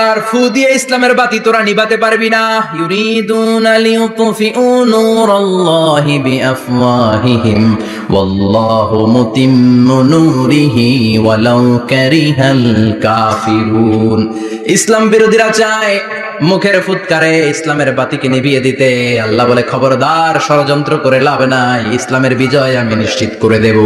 আর ফু দিয়ে ইসলামের বাতি তোরা নিভাতে পারবি না। ইউরিদুনা লিউতফিউ নূরাল্লাহি বিআফওয়াহিহিম। ওয়াল্লাহু মুতিম্মু নূরিহি ওয়ালাউ কারিহাল কাফিরুন। ইসলাম বিরোধীরা চায় মুখের ফুৎকারে ইসলামের বাতিকে নিভিয়ে দিতে। আল্লাহ বলে, খবরদার, ষড়যন্ত্র করে লাভ নাই। ইসলামের বিজয় আমি নিশ্চিত করে দেব।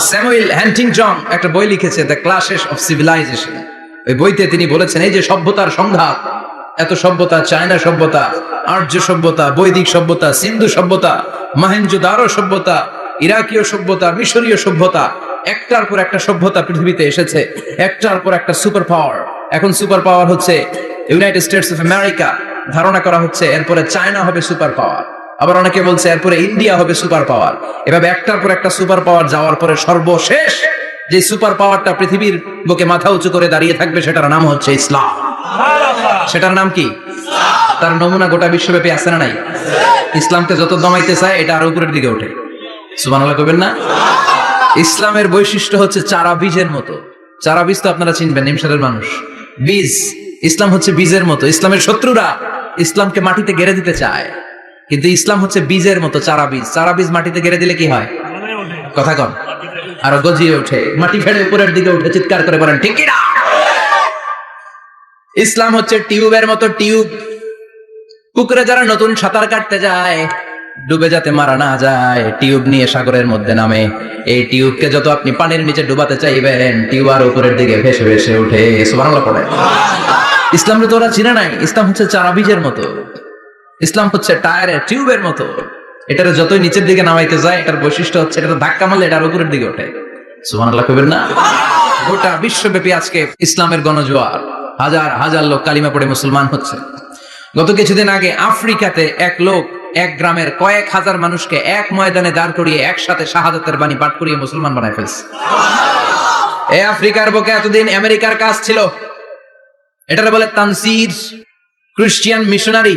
স্যামুয়েল হ্যান্টিংটন একটা বই লিখেছে, দ্য ক্লাসেস অফ সিভিলাইজেশন। ওই বইতে তিনি বলেছেন, এই যে সভ্যতার সংঘাত এত সভ্যতা, চায়না সভ্যতা, আর্য সভ্যতা, বৈদিক সভ্যতা, সিন্ধু সভ্যতা, মহেঞ্জোদারো সভ্যতা, ইরাকীয় সভ্যতা, মিশরীয় সভ্যতা, একটার পর একটা সভ্যতা পৃথিবীতে এসেছে, একটার পর একটা সুপার পাওয়ার। এখন সুপার পাওয়ার হচ্ছে ইউনাইটেড স্টেটস অফ আমেরিকা। ধারণা করা হচ্ছে এরপরে চায়না হবে সুপার পাওয়ার। আবার অনেকে বলছে, এরপরে ইন্ডিয়া হবে সুপার পাওয়ার। এভাবে একটার পর একটা সুপার পাওয়ার যাওয়ার পরে সর্বশেষ যে সুপার পাওয়ারটা পৃথিবীর বুকে মাথা উঁচু করে দাঁড়িয়ে থাকবে, সেটার নাম হচ্ছে ইসলাম। সেটার নাম কি? তার নমুনা গোটা বিশ্বব্যাপী আছে না নাই? ইসলামকে যত দমাইতে চায়, এটা আরও উপরের দিকে ওঠে। সুবহানাল্লাহ কবেন না? ইসলামের বৈশিষ্ট্য হচ্ছে চারা বীজের মতো। চারা বীজ তো আপনারা চিনবেন নিমসারের মানুষ। বীজ, ইসলাম হচ্ছে বীজের মতো। ইসলামের শত্রুরা ইসলামকে মাটিতে গেড়ে দিতে চায়। কিন্তু ইসলাম হচ্ছে বীজের মতো চারা বীজ। চারা বীজ মাটিতে গেড়ে দিলে কি হয়? কথা কন। আরও গজিয়ে ওঠে। মাটি ফেড়ে উপরের দিকে উঠে চিৎকার করে বলেন, ঠিক কিনা ইসলাম হচ্ছে টিউবের মতো টিউব। পুকুরে যারা নতুন সাঁতার কাটতে যায়, ডুবে যাতে মারা না যায়, টিউব নিয়ে সাগরের মধ্যে নামে। এই টিউবকে যত আপনি পানির নিচে ডুবাতে চাইবেন, টিউব আর উপরের দিকে ভেসে ভেসে উঠে সুবহানাল্লাহ পড়ে ইসলামকে তো ওরা চিনে নাই, ইসলাম হচ্ছে চারা বীজের মতো। ইসলাম হচ্ছে টায়ারের টিউবের মতো। এটার যতই নিচের দিকে নামাইতে যায়, এটার বৈশিষ্ট্য হচ্ছে এটা ধাক্কা মারলে এটার উপরের দিকে ওঠে। সুবহানাল্লাহ কবেন না? গোটা বিশ্বব্যাপী আজকে ইসলামের গণজোয়ার। হাজার হাজার লোক কালিমা পড়ে মুসলমান হচ্ছে। গত কিছুদিন আগে আফ্রিকাতে এক লোক, এক গ্রামের কয়েক হাজার মানুষকে এক ময়দানে দাঁড় করিয়ে একসাথে শাহাদাতের বাণী পাঠ করিয়ে মুসলমান বানায় ফেলছে। এ আফ্রিকার বুকে এতদিন আমেরিকার কাজ ছিল। এটারে বলে তানসির ক্রিশ্চিয়ান মিশনারি।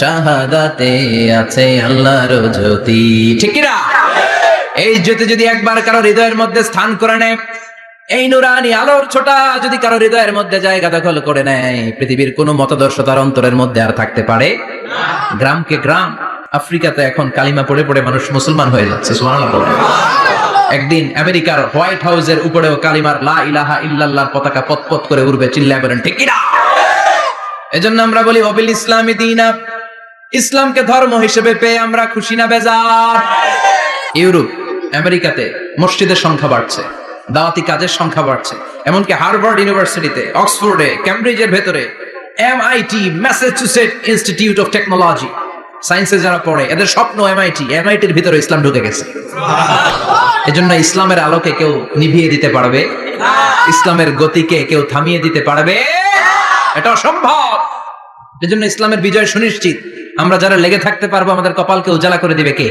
শাহাদাতে আছে আল্লাহর জ্যোতি। ঠিক কিনা? এই জ্যোতি যদি একবার কারও হৃদয়ের মধ্যে স্থান করে নেয়, এই নুরানি আলোর ছোটা যদি কারও হৃদয়ের মধ্যে জায়গা দখল করে নেয়, পৃথিবীর কোনো মতাদর্শ তার অন্তরের মধ্যে আর থাকতে পারে? গ্রামকে গ্রাম, আফ্রিকাতে এখন কালিমা পড়ে পড়ে মানুষ মুসলমান হয়ে যাচ্ছে একদিন আমেরিকার হোয়াইট হাউসের উপরেও কালিমার লা ইলাহা ইল্লাল্লাহর পতাকা পতপত করে উড়বে, চিল্লায় বলেন, ঠিক কিনা? এজন্য আমরা বলি, অবিল ইসলামী দিনা ইসলামকে ধর্ম হিসেবে পেয়ে আমরা খুশি না, বেজার। ইউরোপ, আমেরিকাতে মসজিদের সংখ্যা বাড়ছে, দাওয়াতি কাজের সংখ্যা বাড়ছে, এমনকি হার্ভার্ড ইউনিভার্সিটিতে, অক্সফোর্ডে ক্যামব্রিজের ভেতরে, MIT Massachusetts institute of technology, সায়েন্সে যারা পড়ে, এদের স্বপ্ন এমআইটি, এমআইটির ভিতরে ইসলাম ঢুকে গেছে। এজন্য ইসলামের আলোকে কেউ নিভিয়ে দিতে পারবে, ইসলামের গতিকে কেউ থামিয়ে দিতে পারবে। এটা অসম্ভব। এজন্য ইসলামের বিজয় সুনিশ্চিত। আমরা যারা লেগে থাকতে পারব আমাদের কপালকে উজালা করে দিবে কে?